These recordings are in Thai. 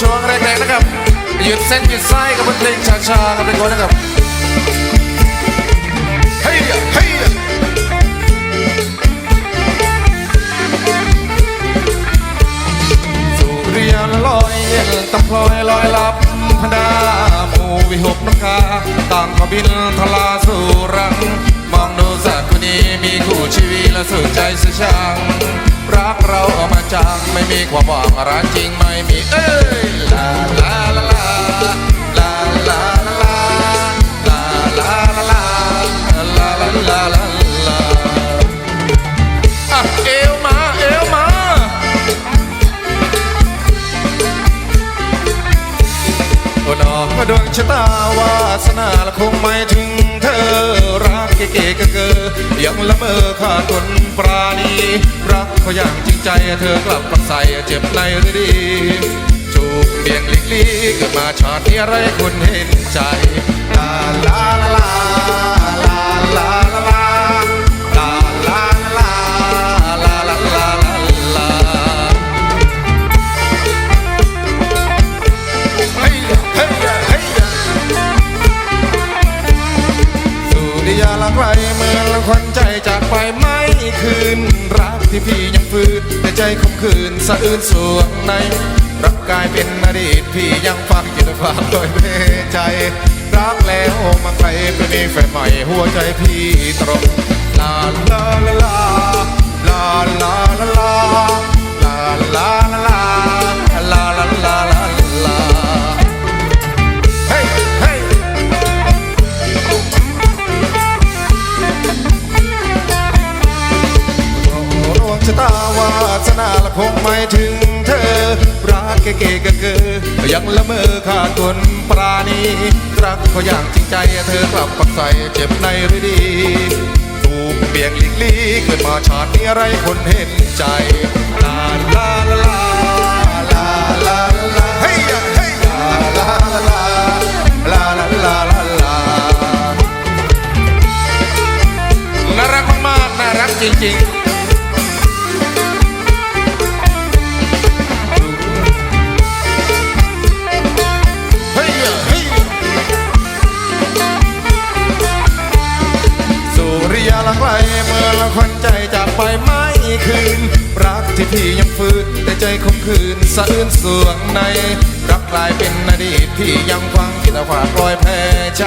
ช่วงแรกๆนะครับหยุดเส้นหยุดไส้กับบนเพลงช้าๆกันไปก่อนนะครับเฮ้ยเฮ้ยสุริยนต์ลอยเย็นตำพลอยลอยลับพนาหมูวิหกนกกาต่างก็บินทลาสู่รังมองดู สักคนนี้มีคู่ชีวิตและสุดใจสช่างรักเราเอามาจังไม่มีความหวังรักจริงไม่มีเอ้ยลาลาลาลาลา เกกเกอยังละเมอขาดคนปราณีรักเขาอย่างจริงใจเธอกลับมาใส่เจ็บในหรือดีจูบเบี่ยงลิกลีเกิดมาชาตินี้ไรคนเห็นใจลาลาลาลาลา ที่พี่ยังฟื้นแต่ใจคมคืนสะอื้นสวงในรักกายเป็นอดีตพี่ยังฟังจิตฝากโดยเมใจ รักแล้วมาไกลไปมีแฟนใหม่หัวใจพี่ตรงลาลาลาลาลาลาลาลาลาลา คงไม่ถึงเธอ รักเก๋ๆก็เกอยังละเมอขาดคนปราณีรักเขาอย่างจริงใจเธอกลับปักใส่เจ็บในหรือดีถูกเบี่ยงหลีกลีเกิดมาชาตินี้อะไรคนเห็นใจลาลาลาลาลาลาลาเฮ้ยเฮ้ยลาลาลาลาลาลาลาลาน่ารักมากๆน่ารักจริงๆ ไปไม่คืน รักที่พี่ยังฝืนแต่ใจคมคืนสะอื้นสวงใน รักกลายเป็นอดีตพี่ยังฟังคิดว่าปล่อยแพ้ใจ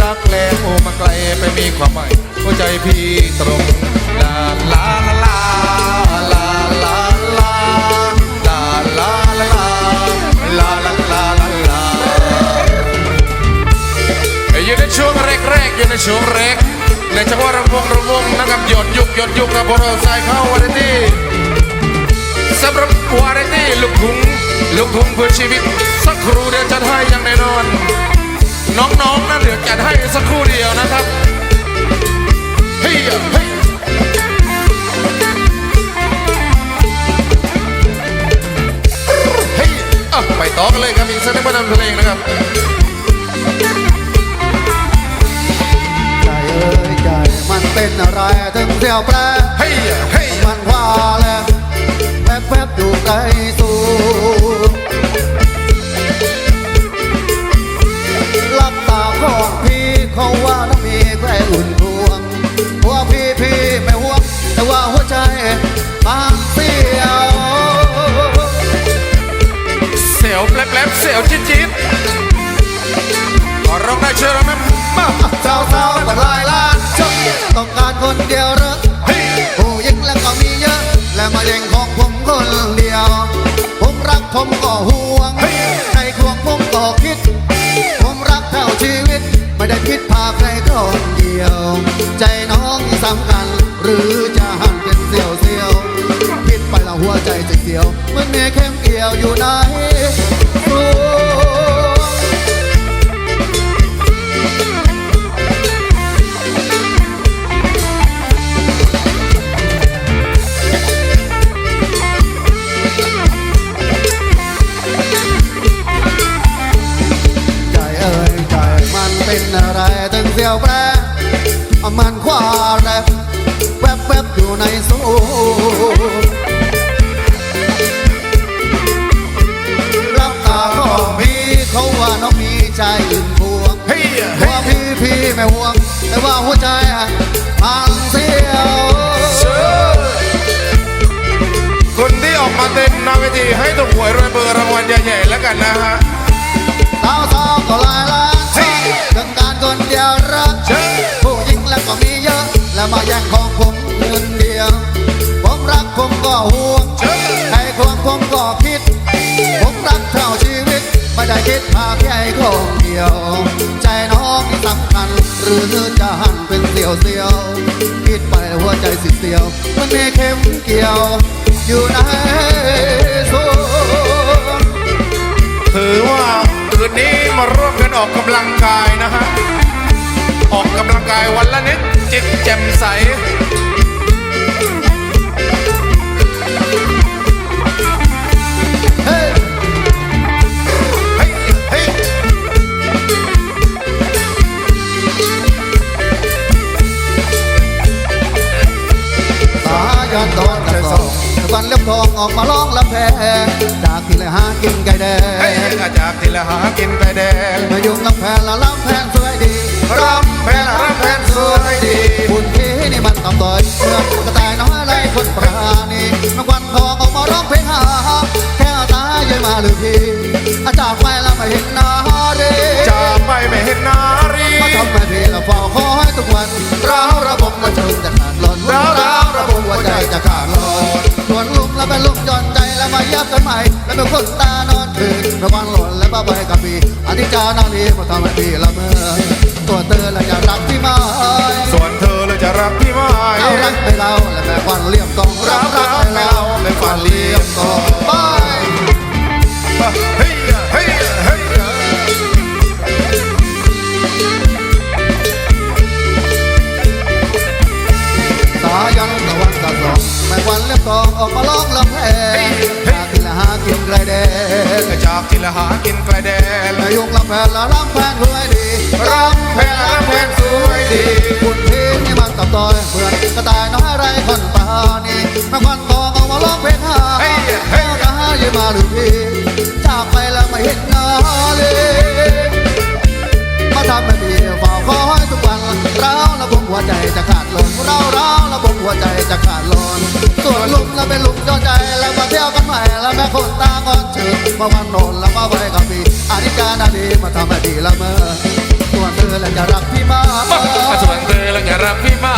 รักแล้วมาไกลไปมีความหมายหัวใจพี่ตรงลาลาลาลาลาลาลาลาลาลาลาลาลาลาลาลาอยู่ในช่วงแรกๆอยู่ในช่วงแรก ในจังหวะระวงระวงนะครับหยดยุกหยดยุกครับพวกเราใส่เข้าวาไรตี้สำหรับวาไรตี้ลูกทุ่งลูกทุ่งเพื่อชีวิต สักครู่เดียวจัดให้อย่างแน่นอน น้องๆนั่นเดี๋ยวจัดให้สักครู่เดียวนะครับเฮ้ยเฮ้ยไปต่อกันเลยครับอีกสักหนิดประดำเพลงนะครับใจเอ้ย ใจมันเป็นอะไรถึงเที่ยวแปรเฮ้ยเฮ้ยมันว่าแล้วแป๊บแป๊บๆอยู่ไกลสูงลับตาของพี่เขาว่าต้องมีใครอุ่นทวงหัวพี่พี่ไม่ห่วง แต่ว่าหัวใจมันเสียวเสียวแป๊บๆเสียวจี๊ดๆขอร้องได้เชิญร้องได้มาสาวสาวๆตั้งหลายลานชม ต้องการคนเดียวเหรอเฮ้ยผู้หญิงแล้วก็มีเยอะ และมาเล่งของผมคนเดียว ผมรักผมก็ห่วง ในควงผมก็คิด ผมรักเท่าชีวิต ไม่ได้คิดพาใครคนเดียว ใจน้องสำคัญ หรือจะหันเป็นเสียวเสียวๆคิดไปแล้วหัวใจจะเสียวเหมื่อนเมฆเข้มเกี่ยวอยู่ใน ควาแรบแวบแวบอยู่ในสูงรับตาก็มีเขาว่าน้องมีใจอิ่มพวงห่าพี่พี่ไม่ห่วง แต่ว่าหัวใจพังเสียวคนที่ออกมาเต้นนาวิธีให้ถูกหวยรวยเบอร์รางวัลใหญ่ๆแล้วกันนะฮะสาวๆก็ลายล้างเรื่องการคนเดียวรัก ก็ห่วงเชิญใครควงผมก็คิด ผมรักเท่าชีวิต ไม่ได้คิดพาแค่คนเดียว ใจน้องนี่สำคัญ หรือจะหันเป็นเสียวเสียวคิดไปหัวใจสิเสียว มันมีเข็มเกี่ยว อยู่ในโซนถือว่าคืนนี้มาร่วมกันออกกำลังกายนะฮะ ออกกำลังกายวันละนิดจิตแจ่มใส สองวันเล็บทองออกมาร้องลำแพงจากที่เลยหากินไก่แดเฮ้ยงอาจากที่ละหากินไปแดงมายุ่งลำแพงละลำแพงสวยดีรำแพนรำแพนสวยดีบุญที่นี่มันต่ำต้อยเมื่อกระต่ายน้อยไรคนปราณีนกวันทองออกมาร้องเพลงหา แค่ตาเยยมาหรือพี่อาจากไปแล้วไม่เห็นหนาเรจากไปไม่เห็นนารีมาทำให้พี่ละเฝ้าคอยทุกวันเราระบบมาชนจะขาดหล่นเราระบบหัวใจจะขาดหล่นส่วนลุมแล้วเป็นลุมจอนใจแล้วมาเย็บกันใหม่แล้วเป็นคนตานอนคืนระวันหล่นและบ้าใบกับพี่อธิจานาลีมาทำให้พี่ละเมอตัวเธอและอย่ารักพี่มาส่วนเธอเลยจะรักพี่ไหมเอารักไปเราและแม่ควันเลี่ย ออกมาร้องลำแพงจากที่ละหากินไกลแดงจากที่ละหากินไกลแดนนายกลำแพนละลำแพนรวยดีรำแพนรำแพนสวยดีคุณพี่นี่มันตับต่อยเพื่อนกระต่ายน้อยไรคนตานี่ม่ควันทองออกมาร้องเพลงหาแก้วตายืมมาหรือพี่จากไปแล้วไม่เห็นหน้าเลยมาทำให้พี่เฝ้าคอยทุกวันเราระบมหัวใจจะขาดล่นเราเราระบมหัวใจจะขาดล่นส่วนลุม แล้วเป็นลุมจอใจแล้วมาเที่ยวกันใหม่แล้วแม่คนตาก่อนเชิญมาวันโนนแล้วมาไว้กับพี่อานิกานาดีมาทำให้ดีละเมอตัวนเธอแล้วจะรักพี่มากส่วนเธอแล้วจะรักพี่ไหมา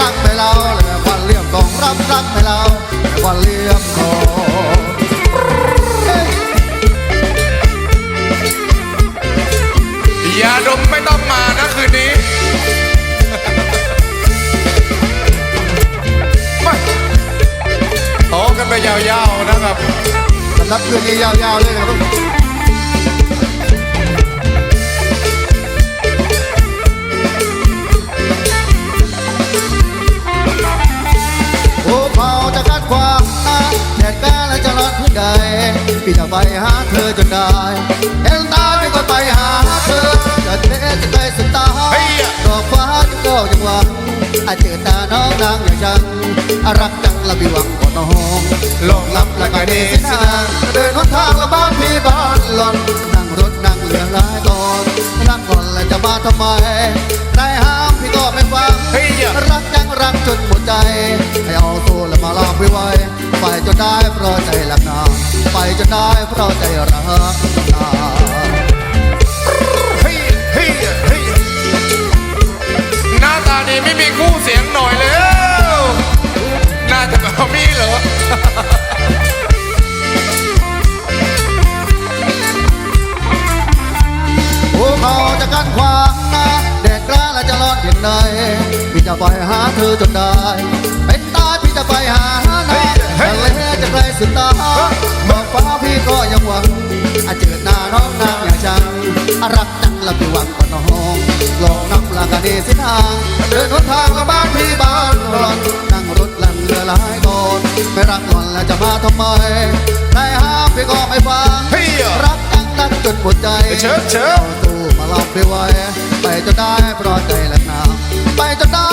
รักไปเราแล้วแม่ควันเลี่ยมกองรับรักไปเราแม่ควันเลี่ยมกอง รับคืนนี้ยาวๆเลยนะครับโอ้เผาจะกัดความนะแดดแก้แล้วจะร้อนพื้นใดพี่จะไปหาเธอจนได้เห็นตาพี่ก็ไปหาเธอจะเทจะไกลสุดตาเฮ้ยดอกฟ้าจะก็ยังหวังอาจเจอตาน้องนางอย่างฉันอารักจัง ละพี่หวังก่อนน้องลองลับและก็เดสินาเดินหนทางละบ้านพี่บ้านหล่อนนั่งรถนั่งเรือหลายตอนรักก่อนแล้วจะมาทำไมได้ห้ามพี่ก็ไม่ฟังรักจังรักจนหมดใจให้เอาตัวแล้วมาลองไปไว้ไปจนได้เพราะใจรักนาไปจนได้เพราะใจรักนาหน้าตาดีไม่มีคู่เสียงหน่อยเลย น่าจะเอามีเหรอภูเขาจะกั้นขวางนะแดดกกล้าและจะรอนเพียงใดพี่จะไปหาเธอจนได้ เป็นตายพี่จะไปหานาทะเลจะไกลสุดตาบอกฟ้าพี่ก็ยังหวังอาจเจอหน้าน้องนางอย่างฉันรักจังละพี่หวังก่อนน้องลองนับลากาดีสิทางเดินหนทางละบ้านพี่บ้านหลอนนั่งรถ ลังเรือหลายตอนไม่รักหล่อนแล้วจะมาทำไมได้ห้ามพี่ก็ไม่ฟังเฮ้ยรักจังรักจนหมดใจเชิญเชิญเอาตู้มาลองไปไว้ไปจนได้เพราะใจรักนาไปจนได้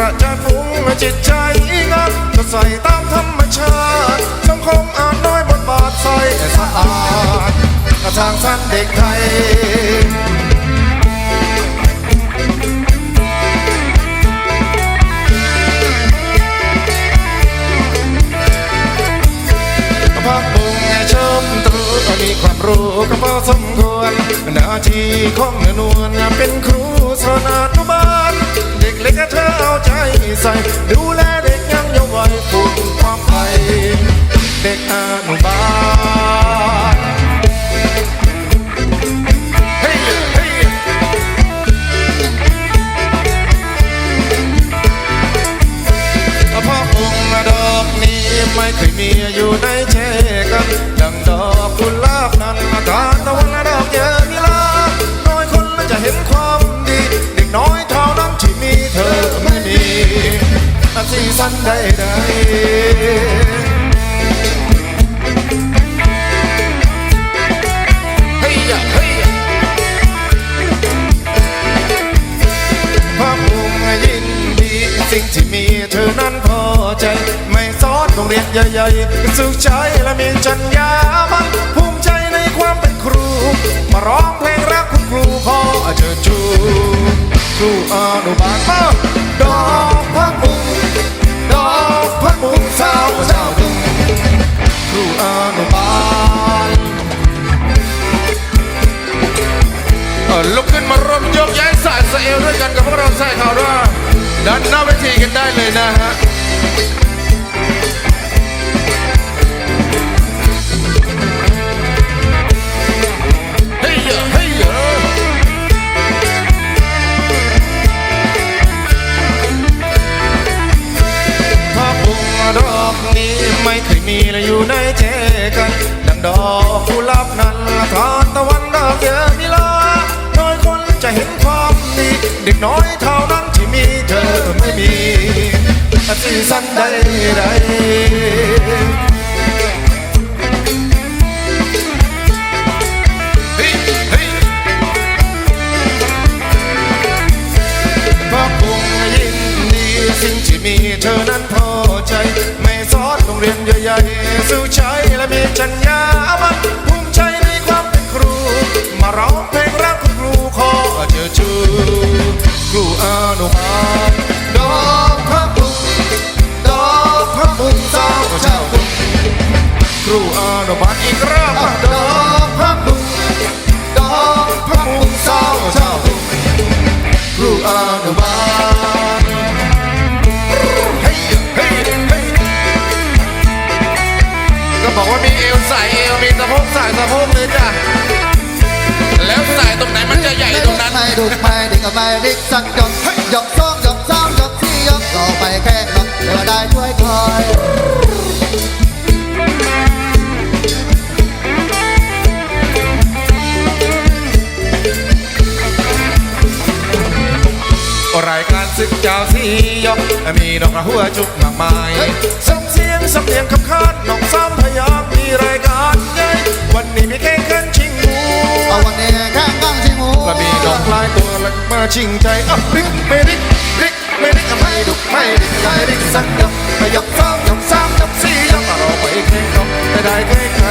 ระจายฟุ้งจิตใจงักก็ใส่ตามธรรมชาติสังคมอ่านน้อยบทบาทใส่สะอาดกระทางสั้นเด็กไทยพัก มีความรู้ก็พอสมควรหน้าที่ของนวลเป็นครูสอนอนุบาลเด็กเล็กเธอเอาใจใส่ ดูแลเด็กยังเยาว์วัยปลูกความไปเด็กอนุบาล สีสันใดๆเฮ้ยอะเฮ้ยอะพระภูมิยินดี สิ่งที่มีเธอนั้นพอใจ ไม่สอนโรงเรียนใหญ่ๆสุขใจและมีจัญญามันภูมิใจในความเป็นครู มาร้องเพลงรักคุณครูขอเชิญชูครูอนุบาลมาด เอวด้วยกันกับพวกเราใส่ข่าวด้วยดันหน้าเวทีกันได้เลยนะฮะ สิ่งที่มีเธอนั้นพอใจ ไม่สอนโรงเรียนใหญ่ๆสู้ใจและมีจัญญาบันภูมิใจในความเป็นครู มาร้องเพลงรักคุณครูขอเจอชูครูอา สะโพกใส่สะโพกเลยจ้ะแล้วใส่ตรงไหนมันจะใหญ่ตรงนั้นไม่ดุไม่ดิกไม่ดิกสักหยกหยกสองหยกสามหยกสี่หยกก็ไปแค่หยกเดี๋ยวได้ช่วยคอยรายการศึกเจ้าสียกมีดอกกระหัวจุกมากมายส่งเสียง สำเนียงคำคานน้องซ้ำพยางมีรายการใหญ่วันนี้มีแข่งขันชิงหมูเอาวันนี้แข่งกังชิงหูและมีดอกลายตัวหลักมาชิงใจอะริกไม่ริกริกไม่ริกอะไม่ดุกไม่ริกไม่ริกสักยกไม่ยกสองยกสามยกสี่ยกอะเราไปแข่งน้องไม่ได้แข่งใคร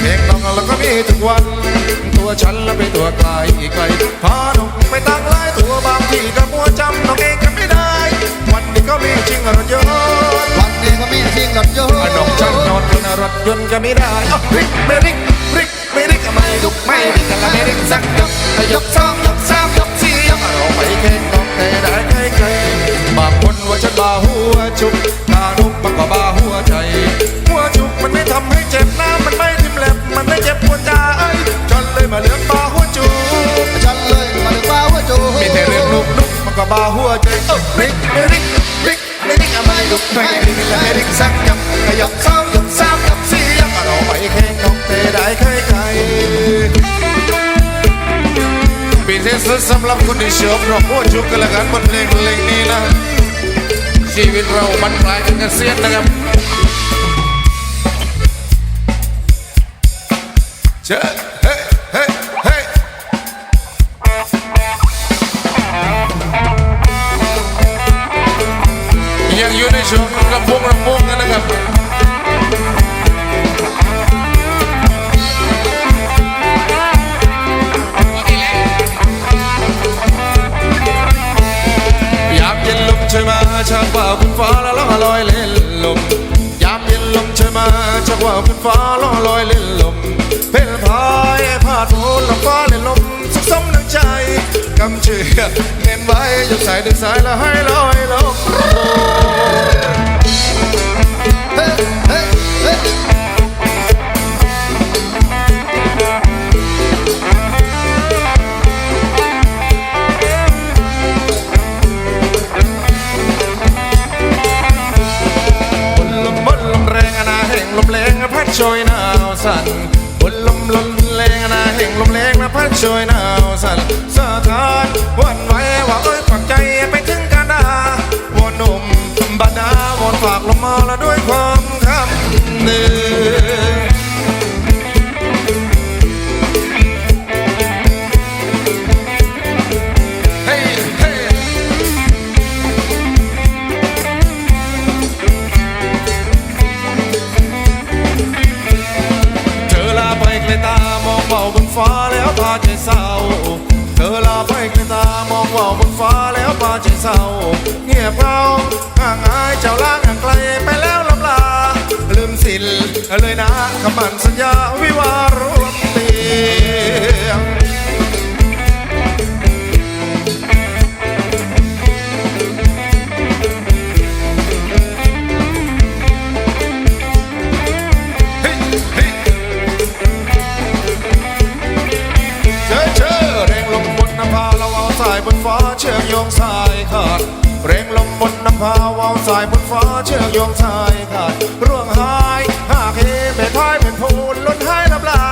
แข่งน้องแล้วก็มีทุกวัน ตัวฉันและเป็นตัวไกลไกลพาน้ กับยนต์ดกชันนอนเป็นรถยนต์ก็ไม่ได้ริกไม่ริกริกไม่ริกทำไม่ดุกไม่ริกแต่ไมริกสักยกยกสองยกสามยกสี่ยกเราไม่เคยนอกแต่ได้ใครใครบางคนว่าฉันบาหัวจุกตาลุกมางกว่าบาหัวใจ หัวจุกมันไม่ทำให้เจ็บน้ำมันไม่ทิ่มแหล็บมันไม่เจ็บปวดใจฉันเลยมาเลือกบาหัวจุกฉันเลยมาเลือกบาหัวจุกมีแต่เรื่องนุกนุกมางกว่าบาหัวใจริกไม่ริก ไปลุกไปดีและให้ดิ้งสักกับขยับสามยับสามยับสี่ยับอร่อยแค่งอกเตะได้ใค่ใครปีนี้สุดสำหรับคนที่ชอบร้องโอ้ชุกกันละกันบนเพลงเพลงนี้นะชีวิตเรามันกลายกันเสียณนะครับเชิญ ยังอยู่ในช่วงลำวงลำวงกันนะครับยามเย็นลมช่วยมาชักว่าบนฟ้าแล้วล่องลอยเล่นลมยามเย็นลมช่วยมาชักว่าบนฟ้าล่องลอยเล่นลมเพลพายพาดโผนลำฟ้าเล่นลมสุขสมดังใจกำเชือกเน้นไว้ยกสายดึงสายแล้วให้ลอยลม ร บเงาห่างหายเจ้าล่างห่างไกลไปแล้วลำลา ลืมสินเลยนะคำมั่นสัญญาวิวารวมเตียงเจอเจอแรงลมบนน้ำพาเราเอาสายบนฟ้าเชื่อกโยงสายขาด เรงลมบนน้ำพาวาวสายบนฟ้าเชือกโยงชายขาดร่วงหายหากเฮแม่ท้ายเป็นพูนล้นหายน้ำลา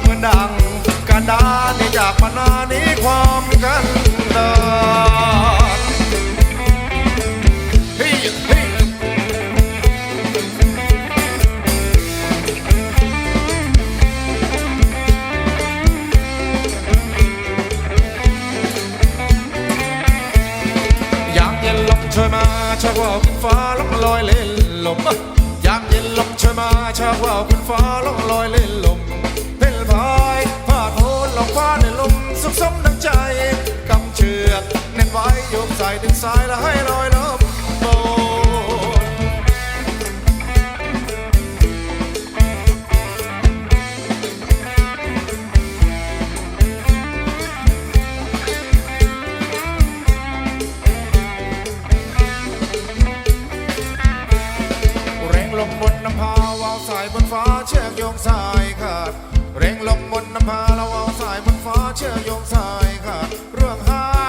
เหมือนดังการดานนี่จากมานานี้ความกันดา ชักว่าวขึ้นฟ้าล่องลอยเล่นลมยามเย็นลมช่วยมาชักว่าวขึ้นฟ้าล่องลอยเล่นลมเพลพายพาดโผนลองฟ้าในลมสุขสมดังใจกำเชือกเน้นไว้โยกสายดึงสายแล้วให้ลอย เชือกโยงสายขาด เรงลมบนน้ำพาเราเอาสายบนฟ้าเชือกโยงสายขาดเรื่องหา